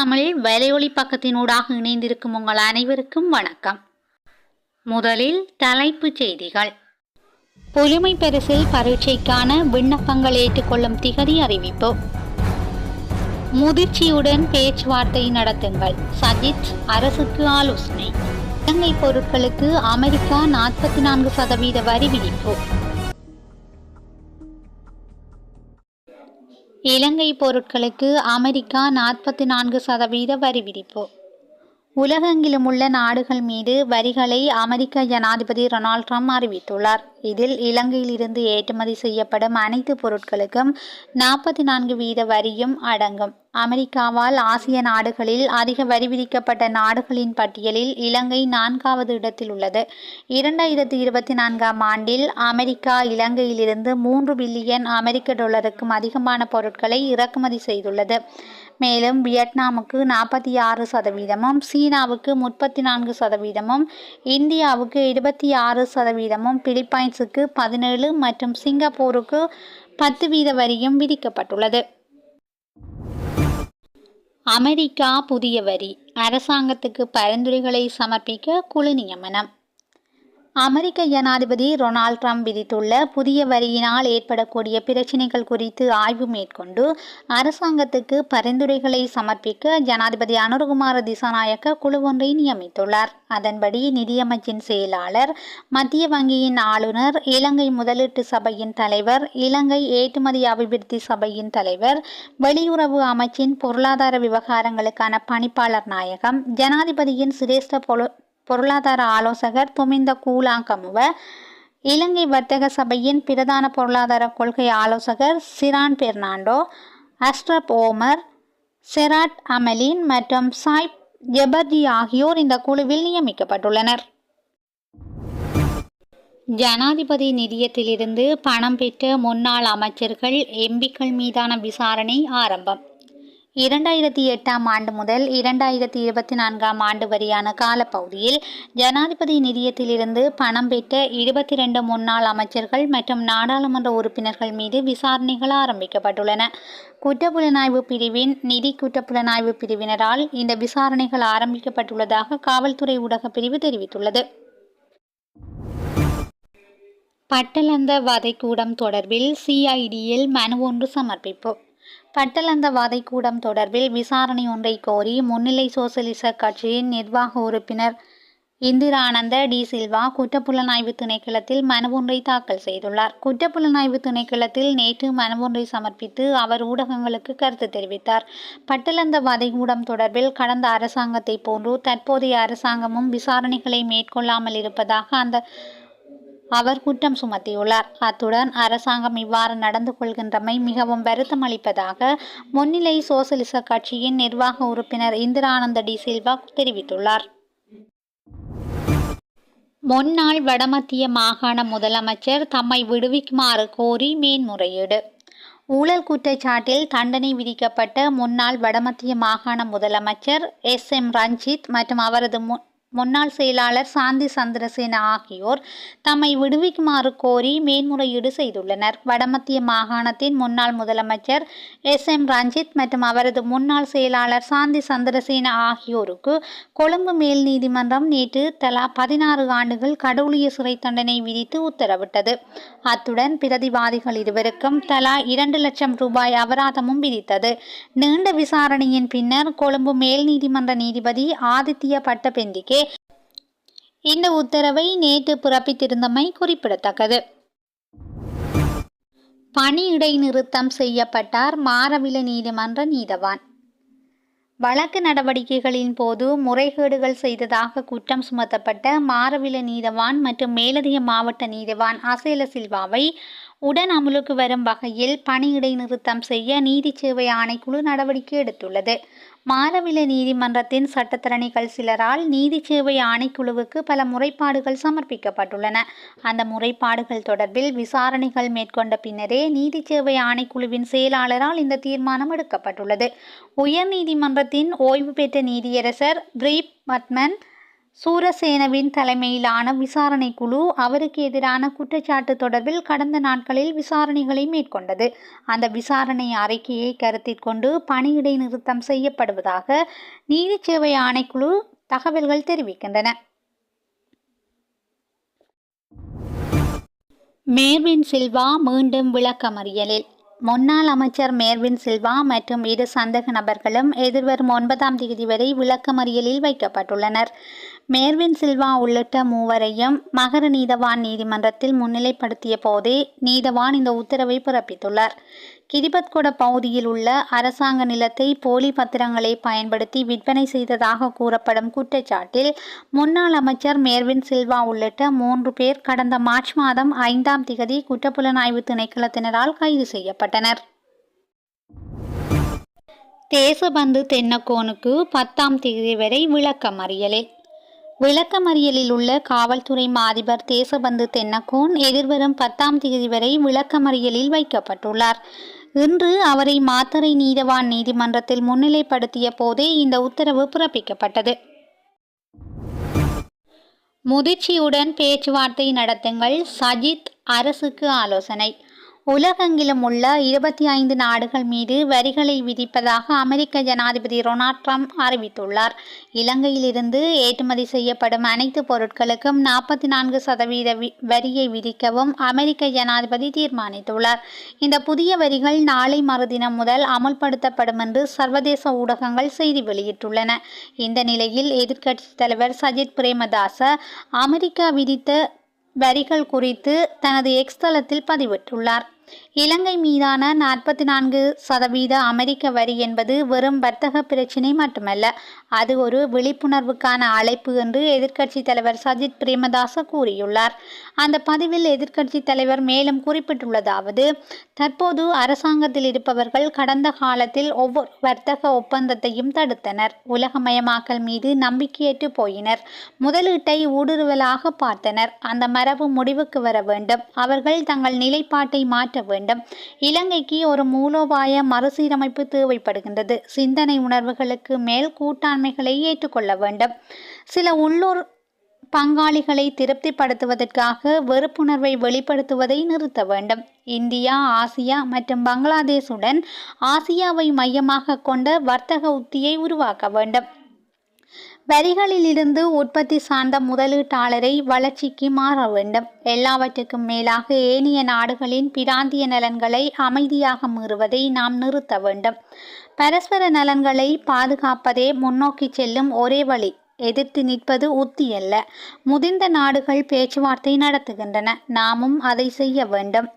தமிழ் வலையொலி பக்கத்தினூடாக இணைந்திருக்கும் உங்கள் அனைவருக்கும் வணக்கம். முதலில் தலைப்புச் செய்திகள். புதுமை பரிசில் பரீட்சைக்கான விண்ணப்பங்கள் ஏற்றுக்கொள்ளும் திகதி அறிவிப்பு. முதிர்ச்சியுடன் பேச்சுவார்த்தை நடத்துங்கள். சஜித் அரசுக்கு ஆலோசனை. இலங்கை பொருட்களுக்கு அமெரிக்கா நாற்பத்தி நான்கு சதவீத வரி விதிப்பு. இலங்கை பொருட்களுக்கு அமெரிக்கா நாற்பத்தி நான்கு சதவீத வரி விதிப்பு. உலகெங்கிலும் உள்ள நாடுகள் மீது வரிகளை அமெரிக்க ஜனாதிபதி டொனால்ட் ட்ரம்ப் அறிவித்துள்ளார். இதில் இலங்கையிலிருந்து ஏற்றுமதி செய்யப்படும் அனைத்து பொருட்களுக்கும் நாற்பத்தி நான்கு வீத வரியும் அடங்கும். அமெரிக்காவால் ஆசிய நாடுகளில் அதிக வரி விதிக்கப்பட்ட நாடுகளின் பட்டியலில் இலங்கை நான்காவது இடத்தில் உள்ளது. இரண்டாயிரத்தி இருபத்தி நான்காம் ஆண்டில் அமெரிக்கா இலங்கையிலிருந்து மூன்று பில்லியன் அமெரிக்க டாலருக்கும் அதிகமான பொருட்களை இறக்குமதி செய்துள்ளது. மேலும் வியட்நாமுக்கு நாற்பத்தி ஆறு சதவீதமும் சீனாவுக்கு முப்பத்தி நான்கு சதவீதமும் இந்தியாவுக்கு இருபத்தி ஆறு சதவீதமும் பிலிப்பைன்ஸுக்கு பதினேழு மற்றும் சிங்கப்பூருக்கு பத்து வீத வரியும் விதிக்கப்பட்டுள்ளது. அமெரிக்கா புதிய வரி. அரசாங்கத்துக்கு பரிந்துரைகளை சமர்ப்பிக்க குழு நியமனம். அமெரிக்க ஜனாதிபதி டொனால்ட் ட்ரம்ப் விதித்துள்ள புதிய வரியினால் ஏற்படக்கூடிய பிரச்சினைகள் குறித்து ஆய்வு மேற்கொண்டு அரசாங்கத்துக்கு பரிந்துரைகளை சமர்ப்பிக்க ஜனாதிபதி அனுர்குமார திசாநாயக்க குழு ஒன்றை நியமித்துள்ளார். அதன்படி நிதியமைச்சின் செயலாளர் மத்திய வங்கியின் ஆளுநர் இலங்கை முதலீட்டு சபையின் தலைவர் இலங்கை ஏற்றுமதி அபிவிருத்தி சபையின் தலைவர் வெளியுறவு அமைச்சின் பொருளாதார விவகாரங்களுக்கான பணிப்பாளர் நாயகம் ஜனாதிபதியின் சிரேஷ்ட பொரு பொருளாதார ஆலோசகர் துமிந்த கூலாங்கமுவ இலங்கை வர்த்தக சபையின் பிரதான பொருளாதார கொள்கை ஆலோசகர் சிரான் பெர்னாண்டோ அஸ்ட்ரப் ஓமர் செராட் அமலின் மற்றும் சாய்ப் ஜெபர்ஜி ஆகியோர் இந்த குழுவில் நியமிக்கப்பட்டுள்ளனர். ஜனாதிபதி நிதியத்திலிருந்து பணம் பெற்ற முன்னாள் அமைச்சர்கள் எம்பிக்கள் மீதான விசாரணை ஆரம்பம். இரண்டாயிரத்தி எட்டாம் ஆண்டு முதல் இரண்டாயிரத்தி இருபத்தி நான்காம் ஆண்டு வரையான காலப்பகுதியில் ஜனாதிபதி நிதியத்திலிருந்து பணம் பெற்ற இருபத்தி ரெண்டு முன்னாள் அமைச்சர்கள் மற்றும் நாடாளுமன்ற உறுப்பினர்கள் மீது விசாரணைகள் ஆரம்பிக்கப்பட்டுள்ளன. குற்றப்புலனாய்வு பிரிவின் நிதி குற்றப்புலனாய்வு பிரிவினரால் இந்த விசாரணைகள் ஆரம்பிக்கப்பட்டுள்ளதாக காவல்துறை ஊடக பிரிவு தெரிவித்துள்ளது. பட்டலந்த வதைக்கூடம் தொடர்பில் சிஐடியில் மனு ஒன்று சமர்ப்பிப்பு. பட்டலந்த கூடம் தொடர்பில் விசாரணை ஒன்றை கோரி முன்னிலை சோசலிச கட்சியின் நிர்வாக உறுப்பினர் இந்திரானந்த டி சில்வா குற்றப்புலனாய்வு திணைக்களத்தில் மனு ஒன்றை தாக்கல் செய்துள்ளார். குற்றப்புலனாய்வு திணைக்களத்தில் நேற்று மனு ஒன்றை சமர்ப்பித்து அவர் ஊடகங்களுக்கு கருத்து தெரிவித்தார். பட்டலந்த வதைகூடம் தொடர்பில் கடந்த அரசாங்கத்தை போன்று தற்போதைய அரசாங்கமும் விசாரணைகளை மேற்கொள்ளாமல் இருப்பதாக அந்த அவர் குற்றம் சுமத்தியுள்ளார். அத்துடன் அரசாங்கம் இவ்வாறு நடந்து கொள்கின்றமை மிகவும் வருத்தம் அளிப்பதாக முன்னிலை சோசலிச கட்சியின் நிர்வாக உறுப்பினர் இந்திரானந்த டி சில்வா தெரிவித்துள்ளார். முன்னாள் வடமத்திய மாகாண முதலமைச்சர் தம்மை விடுவிக்குமாறு கோரி மேன்முறையீடு. ஊழல் குற்றச்சாட்டில் தண்டனை விதிக்கப்பட்ட முன்னாள் வடமத்திய மாகாண முதலமைச்சர் எஸ் எம் ரஞ்சித் மற்றும் அவரது மு முன்னாள் செயலாளர் சாந்தி சந்திரசேன ஆகியோர் தம்மை விடுவிக்குமாறு கோரி மேன்முறையீடு செய்துள்ளனர். வடமத்திய மாகாணத்தின் முன்னாள் முதலமைச்சர் எஸ் எம் ரஞ்சித் மற்றும் அவரது முன்னாள் செயலாளர் சாந்தி சந்திரசேன ஆகியோருக்கு கொழும்பு மேல் நீதிமன்றம் நேற்று தலா பதினாறு ஆண்டுகள் கடவுளிய சிறை தண்டனை விதித்து உத்தரவிட்டது. அத்துடன் பிரதிவாதிகள் இருவருக்கும் தலா இரண்டு லட்சம் ரூபாய் அபராதமும் விதித்தது. நீண்ட விசாரணையின் பின்னர் கொழும்பு மேல் நீதிமன்ற நீதிபதி ஆதித்ய பட்டபெந்திகே இந்த உத்தரவை நேற்று பிறப்பித்திருந்தமை குறிப்பிடத்தக்கது. பணி இடைநிறுத்தம் செய்யப்பட்டார் மாறவில நீதிமன்ற நீதவான். வழக்கு நடவடிக்கைகளின் போது முறைகேடுகள் செய்ததாக குற்றம் சுமத்தப்பட்ட மாறவில நீதவான் மற்றும் மேலதிக மாவட்ட நீதவான் அசேல சில்வாவை உடன் அமுலுக்கு வரும் வகையில் பணி இடைநிறுத்தம் செய்ய நீதி சேவை ஆணைக்குழு நடவடிக்கை எடுத்துள்ளது. மாரவில நீதிமன்றத்தின் சட்டத்திறனிகள் சிலரால் நீதி சேவை ஆணைக்குழுவுக்கு பல முறைப்பாடுகள் சமர்ப்பிக்கப்பட்டுள்ளன. அந்த முறைப்பாடுகள் தொடர்பில் விசாரணைகள் மேற்கொண்ட பின்னரே நீதி சேவை ஆணைக்குழுவின் செயலாளரால் இந்த தீர்மானம் எடுக்கப்பட்டுள்ளது. உயர் நீதிமன்றத்தின் ஓய்வு பெற்ற நீதியரசர் பிரீப் மட்மன் சூரசேனவின் தலைமையிலான விசாரணை குழு அவருக்கு எதிரான குற்றச்சாட்டு தொடர்பில் கடந்த நாட்களில் விசாரணைகளை மேற்கொண்டது. அந்த விசாரணை அறிக்கையை கருத்தில் கொண்டு பணியிடை நிறுத்தம் செய்யப்படுவதாக நீதி சேவை ஆணைக்குழு தகவல்கள் தெரிவிக்கின்றன. மேர்வின் சில்வா மீண்டும் விளக்கமறியலில். முன்னாள் அமைச்சர் மேர்வின் சில்வா மற்றும் இரு சந்தேக நபர்களும் எதிர்வரும் ஒன்பதாம் தேதி வரை விளக்கமறியலில் வைக்கப்பட்டுள்ளனர். மேர்வின் சில்வா உள்ளிட்ட மூவரையும் மகர நீதவான் நீதிமன்றத்தில் முன்னிலைப்படுத்திய போதே நீதவான் இந்த உத்தரவை பிறப்பித்துள்ளார். கிரிபத்கொட பகுதியில் உள்ள அரசாங்க நிலத்தை போலி பத்திரங்களை பயன்படுத்தி விற்பனை செய்ததாக கூறப்படும் குற்றச்சாட்டில் முன்னாள் அமைச்சர் மேர்வின் சில்வா உள்ளிட்ட மூன்று பேர் கடந்த மார்ச் மாதம் ஐந்தாம் திகதி குற்றப்புலனாய்வு திணைக்களத்தினரால் கைது செய்யப்பட்டனர். தேசபந்து தென்னக்கோனுக்கு பத்தாம் தேதி வரை விளக்கமறியலில். விளக்கமறியலில் உள்ள காவல்துறை மாதிபர் தேசபந்து தென்னக்கோன் எதிர்வரும் பத்தாம் தேதி வரை விளக்கமறியலில் வைக்கப்பட்டுள்ளார். இன்று அவரை மாத்தறை நீதவான் நீதிமன்றத்தில் முன்னிலைப்படுத்திய போதே இந்த உத்தரவு பிறப்பிக்கப்பட்டது. முதிர்ச்சியுடன் பேச்சுவார்த்தை நடத்துங்கள் சஜித் அரசுக்கு ஆலோசனை. உலகெங்கிலும் உள்ள இருபத்தி ஐந்து நாடுகள் மீது வரிகளை விதிப்பதாக அமெரிக்க ஜனாதிபதி டொனால்ட் ட்ரம்ப் அறிவித்துள்ளார். இலங்கையிலிருந்து ஏற்றுமதி செய்யப்படும் அனைத்து பொருட்களுக்கும் நாற்பத்தி நான்கு சதவீத வி- வரியை விதிக்கவும் அமெரிக்க ஜனாதிபதி தீர்மானித்துள்ளார். இந்த புதிய வரிகள் நாளை மறுதினம் முதல் அமுல்படுத்தப்படும் என்று சர்வதேச ஊடகங்கள் செய்தி வெளியிட்டுள்ளன. இந்த நிலையில் எதிர்க்கட்சித் தலைவர் சஜித் பிரேமதாச அமெரிக்கா விதித்த வரிகள் குறித்து தனது எக்ஸ் தளத்தில் பதிவிட்டுள்ளார். இலங்கை மீதான நாற்பத்தி நான்கு சதவீத அமெரிக்க வரி என்பது வெறும் வர்த்தக பிரச்சினை மட்டுமல்ல அது ஒரு விழிப்புணர்வுக்கான அழைப்பு என்று எதிர்க்கட்சித் தலைவர் சஜித் பிரேமதாச கூறியுள்ளார். அந்த பதிவில் எதிர்க்கட்சி தலைவர் மேலும் குறிப்பிட்டுள்ளதாவது தற்போது அரசாங்கத்தில் இருப்பவர்கள் கடந்த காலத்தில் ஒவ்வொரு வர்த்தக ஒப்பந்தத்தையும் தடுத்தனர். உலகமயமாக்கல் மீது நம்பிக்கையற்று போயினர். முதலீட்டை ஊடுருவலாக பார்த்தனர். அந்த மரபு முடிவுக்கு வர வேண்டும். அவர்கள் தங்கள் நிலைப்பாட்டை மாற்ற வேண்டும். இலங்கைக்கு ஒரு மூலோபாய மறுசீரமைப்பு தேவைப்படுகின்றது. சிந்தனை உணர்வுகளுக்கு மேல் கூட்டாண்மைகளை ஏற்றுக்கொள்ள வேண்டும். சில உள்ளூர் பங்காளிகளை திருப்திப்படுத்துவதற்காக வெறுப்புணர்வை வெளிப்படுத்துவதை நிறுத்த வேண்டும். இந்தியா ஆசியா மற்றும் பங்களாதேஷுடன் ஆசியாவை மையமாக கொண்ட வர்த்தக உத்தியை உருவாக்க வேண்டும். வரிகளிலிருந்து உற்பத்தி சார்ந்த முதலீட்டாளரை வளர்ச்சிக்கு மாற வேண்டும். எல்லாவற்றுக்கும் மேலாக ஏனைய நாடுகளின் பிராந்திய நலன்களை அமைதியாக மீறுவதை நாம் நிறுத்த வேண்டும். பரஸ்பர நலன்களை பாதுகாப்பதே முன்னோக்கி செல்லும் ஒரே வழி. எதிர்த்து நிற்பது உத்தியல்ல முதிர்ந்த நாடுகள் பேச்சுவார்த்தை நடத்துகின்றன. நாமும் அதை செய்ய வேண்டும்.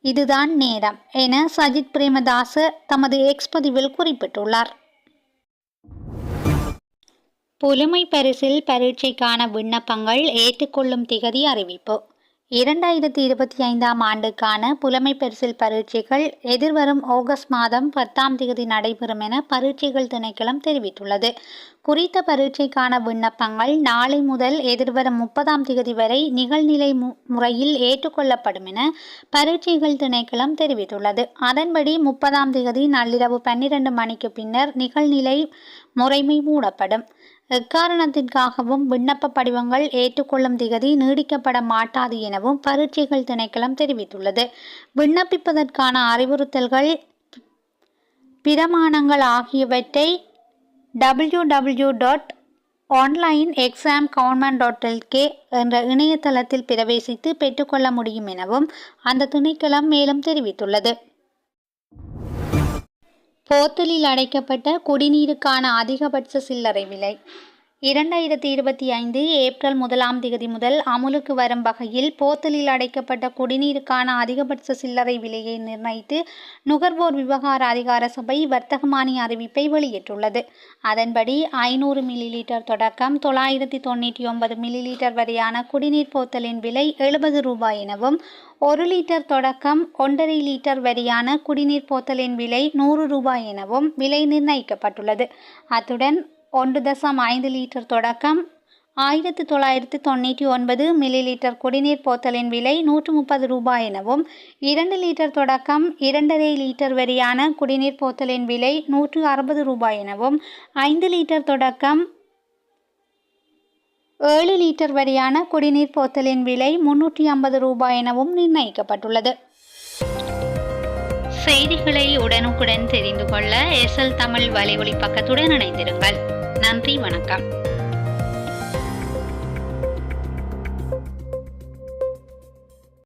இதுதான் நேரம் என சஜித் பிரேமதாச தமது எக்ஸ் பதிவில் குறிப்பிட்டுள்ளார். புலமை பரிசில் பரீட்சைக்கான விண்ணப்பங்கள் ஏற்றுக்கொள்ளும் திகதி அறிவிப்பு. இரண்டாயிரத்தி இருபத்தி ஐந்தாம் ஆண்டுக்கான புலமை பரிசில் பரீட்சைகள் எதிர்வரும் ஆகஸ்ட் மாதம் பத்தாம் தேதி நடைபெறும் என பரீட்சைகள் திணைக்களம் தெரிவித்துள்ளது. குறித்த பரீட்சைக்கான விண்ணப்பங்கள் நாளை முதல் எதிர்வரும் முப்பதாம் தேதி வரை நிகழ்நிலை மு- முறையில் ஏற்றுக்கொள்ளப்படும் என பரீட்சைகள் திணைக்களம் தெரிவித்துள்ளது. அதன்படி முப்பதாம் தேதி நள்ளிரவு பன்னிரண்டு மணிக்கு பின்னர் நிகழ்நிலை முறைமை மூடப்படும். எக்காரணத்திற்காகவும் விண்ணப்ப படிவங்கள் ஏற்றுக்கொள்ளும் திகதி நீடிக்கப்பட மாட்டாது எனவும் பரீட்சைகள் திணைக்களம் தெரிவித்துள்ளது. விண்ணப்பிப்பதற்கான அறிவுறுத்தல்கள் பிரமாணங்கள் ஆகியவற்றை W W dot online exam government dot LK என்ற இணையதளத்தில் பிரவேசித்து பெற்றுக்கொள்ள முடியும் எனவும் அந்த திணைக்களம் மேலும் தெரிவித்துள்ளது. போத்தலில் அடைக்கப்பட்ட குடிநீருக்கான அதிகபட்ச சில்லறை விலை இரண்டாயிரத்தி இருபத்தி ஐந்து ஏப்ரல் முதலாம் தேதி முதல் அமுலுக்கு வரும் வகையில் போத்தலில் அடைக்கப்பட்ட குடிநீருக்கான அதிகபட்ச சில்லறை விலையை நிர்ணயித்து நுகர்வோர் விவகார அதிகார சபை வர்த்தகமானி அறிவிப்பை வெளியிட்டுள்ளது. அதன்படி ஐநூறு மில்லி லிட்டர் தொடக்கம் தொள்ளாயிரத்தி தொண்ணூற்றி ஒன்பது மில்லி லிட்டர் வரையான குடிநீர் போத்தலின் விலை எழுபது ரூபாய் எனவும் ஒரு லிட்டர் தொடக்கம் ஒன்றரை லிட்டர் வரையான குடிநீர் போத்தலின் விலை நூறு ரூபாய் எனவும் விலை நிர்ணயிக்கப்பட்டுள்ளது. அத்துடன் ஒன்று தசம் ஐந்து லிட்டர் தொடக்கம். ஆயிரத்தி தொள்ளாயிரத்தி தொண்ணூற்றி ஒன்பது மில்லி லிட்டர் குடிநீர் போத்தலின் விலை நூற்று முப்பது ரூபாய் எனவும் இரண்டு லிட்டர் தொடக்கம் இரண்டரை லிட்டர் வரையான குடிநீர் போத்தலின் விலை நூற்று அறுபது ரூபாய் எனவும் ஐந்து லிட்டர் தொடக்கம் ஏழு லிட்டர் வரையான குடிநீர் போத்தலின் விலை முன்னூற்றி ஐம்பது ரூபாய் எனவும் நிர்ணயிக்கப்பட்டுள்ளது. செய்திகளை உடனுக்குடன் தெரிந்து கொள்ள எஸ்எல் தமிழ் வலைவழி பக்கத்துடன் இணைந்திருங்கள். நன்றி வணக்கம்.